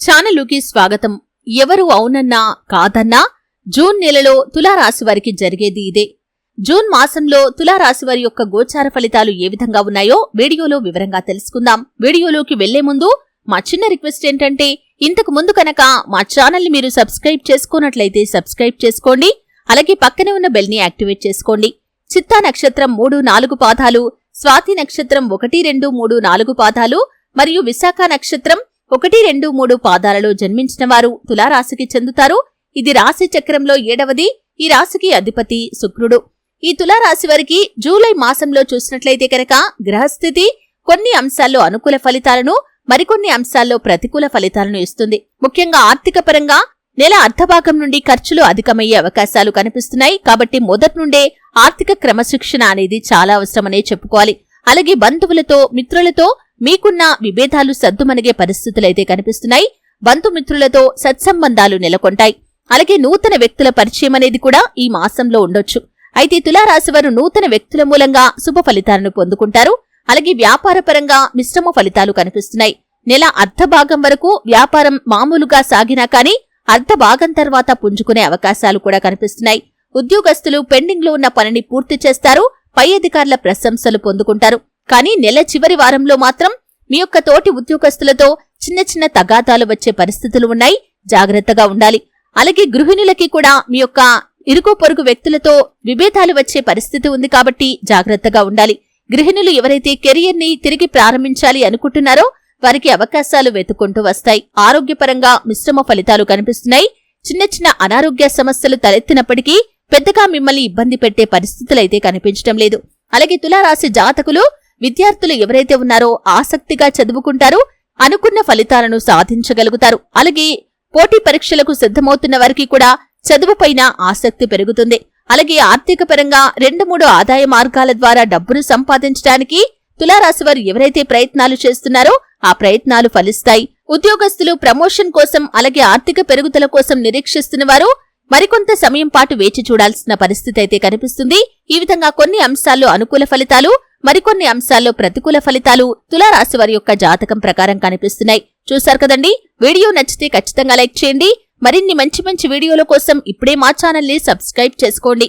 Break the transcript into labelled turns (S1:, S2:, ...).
S1: ఛానలుకి స్వాగతం. ఎవరు అవునన్నా కాదన్నా జూన్ నెలలో తులారాశి వారికి జరిగేది ఇదే. జూన్ మాసంలో తులారాశి వారి యొక్క గోచార ఫలితాలు ఏ విధంగా ఉన్నాయో వీడియోలో వివరంగా తెలుసుకుందాం. వీడియోలోకి వెళ్ళే ముందు మా చిన్న రిక్వెస్ట్ ఏంటంటే ఇంతకు ముందు కనుక మా ఛానల్ని మీరు సబ్స్క్రైబ్ చేసుకున్నట్లయితే సబ్స్క్రైబ్ చేసుకోండి. అలాగే పక్కనే ఉన్న బెల్ని యాక్టివేట్ చేసుకోండి. చిత్తా నక్షత్రం మూడు నాలుగు పాదాలు స్వాతి నక్షత్రం ఒకటి రెండు మూడు నాలుగు పాదాలు మరియు విశాఖ నక్షత్రం ఒకటి రెండు మూడు పాదాలలో జన్మించిన వారు తులారాశికి చెందుతారు. ఇది రాశి చక్రంలో ఏడవది. ఈ రాశికి అధిపతి శుక్రుడు. ఈ తులారాశి వారికి జూలై మాసంలో చూసినట్లయితే కనుక గ్రహస్థితి కొన్ని అంశాల్లో అనుకూల ఫలితాలను మరికొన్ని అంశాల్లో ప్రతికూల ఫలితాలను ఇస్తుంది. ముఖ్యంగా ఆర్థిక పరంగా నెల అర్ధభాగం నుండి ఖర్చులు అధికమయ్యే అవకాశాలు కనిపిస్తున్నాయి. కాబట్టి మొదటి నుండే ఆర్థిక క్రమశిక్షణ అనేది చాలా అవసరమనే చెప్పుకోవాలి. అలాగే బంధువులతో మిత్రులతో మీకున్న విభేదాలు సద్దుమణిగే పరిస్థితులైతే కనిపిస్తున్నాయి. బంధుమిత్రులతో సత్సంబంధాలు నెలకొంటాయి. అలాగే నూతన వ్యక్తుల పరిచయం అనేది కూడా ఈ మాసంలో ఉండొచ్చు. అయితే తులారాశి వారు నూతన వ్యక్తుల మూలంగా శుభ ఫలితాలను పొందుకుంటారు. అలాగే వ్యాపారపరంగా మిశ్రమ ఫలితాలు కనిపిస్తున్నాయి. నెల అర్ధభాగం వరకు వ్యాపారం మామూలుగా సాగినా కానీ అర్ధభాగం తర్వాత పుంజుకునే అవకాశాలు కూడా కనిపిస్తున్నాయి. ఉద్యోగస్తులు పెండింగ్లో ఉన్న పనిని పూర్తి చేస్తారు. పై అధికారుల ప్రశంసలు పొందుకుంటారు. కానీ నెల చివరి వారంలో మాత్రం మీ యొక్క తోటి ఉద్యోగస్తులతో చిన్న చిన్న తగాదాలు వచ్చే పరిస్థితులు ఉన్నాయి. జాగ్రత్తగా ఉండాలి. అలాగే గృహిణులకి కూడా మీ యొక్క ఇరుకు పొరుగు వ్యక్తులతో విభేదాలు వచ్చే పరిస్థితి ఉంది కాబట్టి జాగ్రత్తగా ఉండాలి. గృహిణులు ఎవరైతే కెరియర్ని తిరిగి ప్రారంభించాలి అనుకుంటున్నారో వారికి అవకాశాలు వెతుకుంటూ వస్తాయి. ఆరోగ్యపరంగా మిశ్రమ ఫలితాలు కనిపిస్తున్నాయి. చిన్న చిన్న అనారోగ్య సమస్యలు తలెత్తినప్పటికీ పెద్దగా మిమ్మల్ని ఇబ్బంది పెట్టే పరిస్థితులైతే కనిపించడం లేదు. అలాగే తులారాశి జాతకులు విద్యార్థులు ఎవరైతే ఉన్నారో ఆసక్తిగా చదువుకుంటారో అనుకున్న ఫలితాలను సాధించగలుగుతారు. అలాగే పోటీ పరీక్షలకు సిద్ధమవుతున్న వారికి కూడా చదువుపైన ఆసక్తి పెరుగుతుంది. అలాగే ఆర్థిక పరంగా రెండు మూడు ఆదాయ మార్గాల ద్వారా డబ్బును సంపాదించడానికి తులారాశి వారు ఎవరైతే ప్రయత్నాలు చేస్తున్నారో ఆ ప్రయత్నాలు ఫలిస్తాయి. ఉద్యోగస్తులు ప్రమోషన్ కోసం అలాగే ఆర్థిక పెరుగుదల కోసం నిరీక్షిస్తున్న వారు మరికొంత సమయం పాటు వేచి చూడాల్సిన పరిస్థితి అయితే కనిపిస్తుంది. ఈ విధంగా కొన్ని అంశాల్లో అనుకూల ఫలితాలు మరికొన్ని అంశాల్లో ప్రతికూల ఫలితాలు తులారాశివారి యొక్క జాతకం ప్రకారం కనిపిస్తున్నాయి. చూశారు కదండి? వీడియో నచ్చితే ఖచ్చితంగా లైక్ చేయండి. మరిన్ని మంచి మంచి వీడియోల కోసం ఇప్పుడే మా ఛానల్ని సబ్స్క్రైబ్ చేసుకోండి.